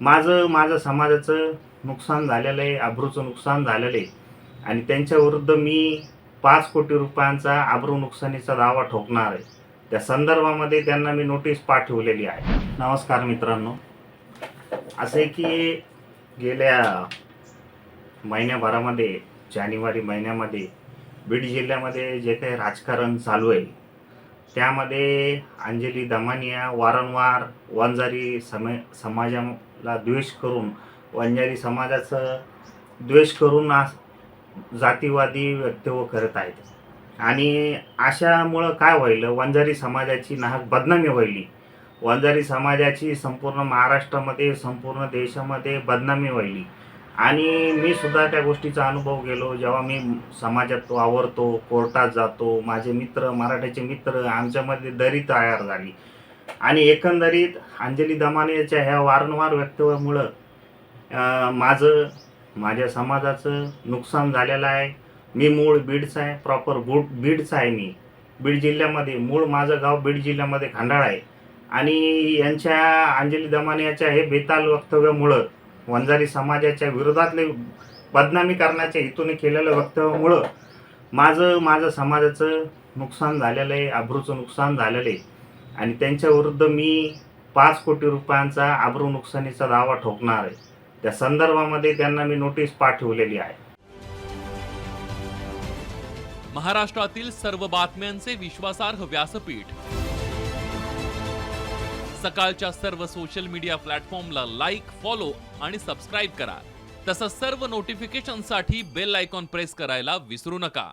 माझं माझं समाजाचं नुकसान झालेलं आहे आब्रूचं नुकसान झालेलं आहे. आणि त्यांच्याविरुद्ध मी पाच कोटी रुपयांचा आब्रू नुकसानीचा दावा ठोकणार आहे. त्या संदर्भामध्ये त्यांना मी नोटीस पाठवलेली आहे. नमस्कार मित्रांनो. असे की गेल्या महिन्याभरामध्ये जानेवारी महिन्यामध्ये बीड जिल्ह्यामध्ये जे काही राजकारण चालू आहे त्यामध्ये अंजली दमानिया वारंवार वंजारी सम समाजाला द्वेष करून वंजारी समाजाचं द्वेष करून आज जातीवादी व्यक्तव्य करत आहेत. आणि अशामुळं काय व्हायलं वंजारी समाजाची नाहक बदनामी व्हायली वंजारी समाजाची संपूर्ण महाराष्ट्रामध्ये संपूर्ण देशामध्ये बदनामी व्हायली आणि मी सुद्धा त्या गोष्टीचा अनुभव गेलो. जेव्हा मी समाजात वावरतो कोर्टात जातो माझे मित्र मराठ्याचे मित्र आमच्यामध्ये दरी तयार झाली. आणि एकंदरीत अंजली दमानेच्या ह्या वारंवार वक्तव्यामुळं माझं माझ्या समाजाचं नुकसान झालेलं आहे. मी मूळ बीडचा आहे प्रॉपर बूट बीडचा आहे मी. बीड जिल्ह्यामध्ये मूळ माझं गाव बीड जिल्ह्यामध्ये खंडाळा आहे. आणि यांच्या अंजली दमानियाच्या हे बेताल वक्तव्यामुळं वंजारी समाजाच्या विरोधातले बदनामी करण्याच्या हेतूने केलेलं वक्तव्यामुळं माझं माझं समाजाचं नुकसान झालेलं आहे आब्रूचं नुकसान झालेलं आहे. आणि त्यांच्याविरुद्ध मी पाच कोटी रुपयांचा आब्रू नुकसानीचा दावा ठोकणार आहे. त्या संदर्भामध्ये त्यांना मी नोटीस पाठवलेली आहे. महाराष्ट्रातील सर्व बातम्यांचे विश्वासार्ह व्यासपीठ. सकाळच्या सर्व सोशल मीडिया प्लॅटफॉर्मला लाईक फॉलो आणि सबस्क्राईब करा. तसंच सर्व नोटिफिकेशनसाठी बेल आयकॉन प्रेस करायला विसरू नका.